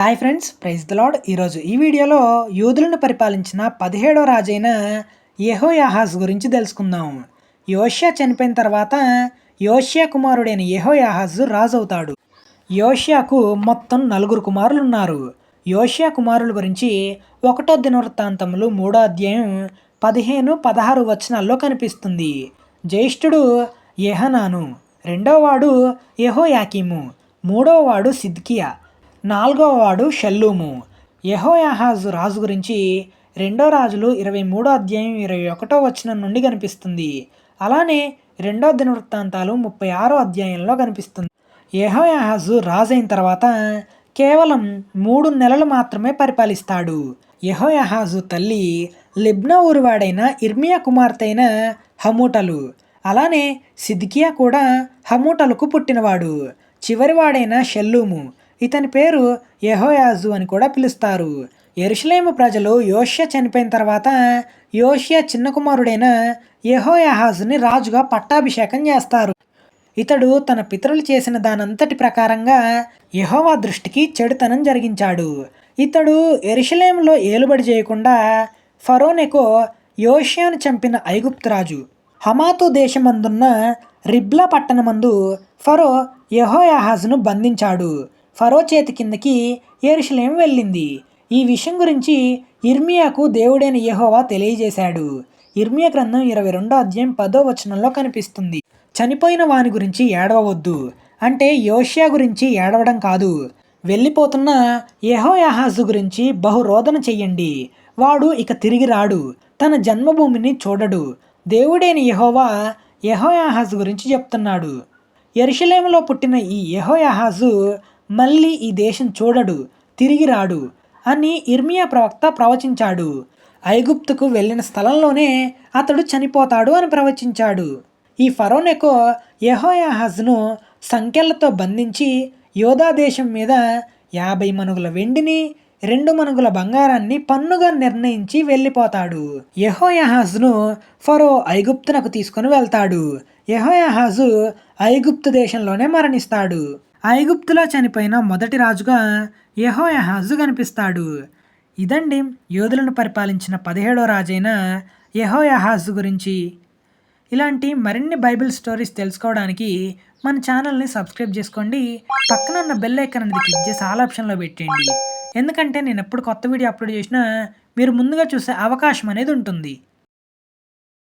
Hi friends praise the Lord ఈరోజు ఈ వీడియోలో యూదులను పరిపాలించిన పదిహేడో రాజైన యెహోయాహాజ్ గురించి తెలుసుకుందాం. యోష్యా చనిపోయిన తర్వాత యోష్యా కుమారుడైన యహోయాహాజ్ రాజు అవుతాడు యోష్యాకు మొత్తం నలుగురు కుమారులు ఉన్నారు యోష్యా కుమారుల గురించి ఒకటో దినవృత్తాంతములు మూడో అధ్యాయం పదిహేను పదహారు వచనాల్లో కనిపిస్తుంది. జ్యేష్ఠుడు యెహనాను రెండోవాడు యహోయాకీము మూడోవాడు సిద్కియా నాలుగవ వాడు షల్లూము. యహోయాహాజు రాజు గురించి రెండో రాజులు ఇరవై మూడో అధ్యాయం ఇరవై ఒకటో వచనం నుండి కనిపిస్తుంది. అలానే రెండో దినవృత్తాంతాలు ముప్పై ఆరో అధ్యాయంలో కనిపిస్తుంది. యహోయాహాజు రాజు అయిన తర్వాత కేవలం మూడు నెలలు మాత్రమే పరిపాలిస్తాడు. యహోయాహాజు తల్లి లిబ్నా ఊరివాడైన ఇర్మియా కుమార్తె అయిన హమూటలు. అలానే సిద్కియా కూడా హమూటలకు పుట్టినవాడు. చివరివాడైన షెల్లూము. ఇతని పేరు యహోయాజు అని కూడా పిలుస్తారు. ఎరుషలేము ప్రజలు యోష్య చనిపోయిన తర్వాత యోష్య చిన్న కుమారుడైన యెహోయాహాజుని రాజుగా పట్టాభిషేకం చేస్తారు. ఇతడు తన పితరులు చేసిన దానంతటి ప్రకారంగా యహోవా దృష్టికి చెడుతనం జరిగించాడు. ఇతడు ఎరుషలేములో ఏలుబడి చేయకుండా ఫరోనెకో యోష్యాను చంపిన ఐగుప్తురాజు హమాతు దేశమందున్న రిబ్లా పట్టణమందు ఫరో యహోయాహాజును బంధించాడు. ఫరో చేతి కిందకి ఏరుషలేం వెళ్ళింది. ఈ విషయం గురించి ఇర్మియాకు దేవుడైన యహోవా తెలియజేశాడు. ఇర్మియా గ్రంథం ఇరవై రెండో అధ్యాయం పదో వచనంలో కనిపిస్తుంది. చనిపోయిన వాని గురించి ఏడవవద్దు. అంటే యోషియా గురించి ఏడవడం కాదు. వెళ్ళిపోతున్న యహోయాహాజు గురించి బహురోదన చెయ్యండి. వాడు ఇక తిరిగి రాడు. తన జన్మభూమిని చూడడు. దేవుడైన యహోవా యహోయాహాజు గురించి చెప్తున్నాడు. ఎరుషలేములో పుట్టిన ఈ యహోయాహాజు మళ్ళీ ఈ దేశం చూడడు తిరిగి రాడు అని ఇర్మియా ప్రవక్త ప్రవచించాడు. ఐగుప్తుకు వెళ్ళిన స్థలంలోనే అతడు చనిపోతాడు అని ప్రవచించాడు. ఈ ఫరోనెకో యహోయాహజ్ను సంఖ్యలతో బంధించి యోధా దేశం మీద యాభై మనుగుల వెండిని రెండు మనుగుల బంగారాన్ని పన్నుగా నిర్ణయించి వెళ్ళిపోతాడు. యెహోయాహాజును ఫరో ఐగుప్తునకు తీసుకొని వెళ్తాడు. యెహోయాహాజు ఐగుప్తు దేశంలోనే మరణిస్తాడు. ఐగుప్తులో చనిపోయిన మొదటి రాజుగా యహోయహాజు కనిపిస్తాడు. ఇదండి యోధులను పరిపాలించిన పదిహేడో రాజైన యహోయహాజు గురించి. ఇలాంటి మరిన్ని బైబిల్ స్టోరీస్ తెలుసుకోవడానికి మన ఛానల్ని సబ్స్క్రైబ్ చేసుకోండి. పక్కన ఉన్న బెల్ ఐకన్ అనేది క్లిక్ చేసి ఆల్ ఆప్షన్లో పెట్టేయండి. ఎందుకంటే నేను ఎప్పుడు కొత్త వీడియో అప్లోడ్ చేసినా మీరు ముందుగా చూసే అవకాశం అనేది ఉంటుంది.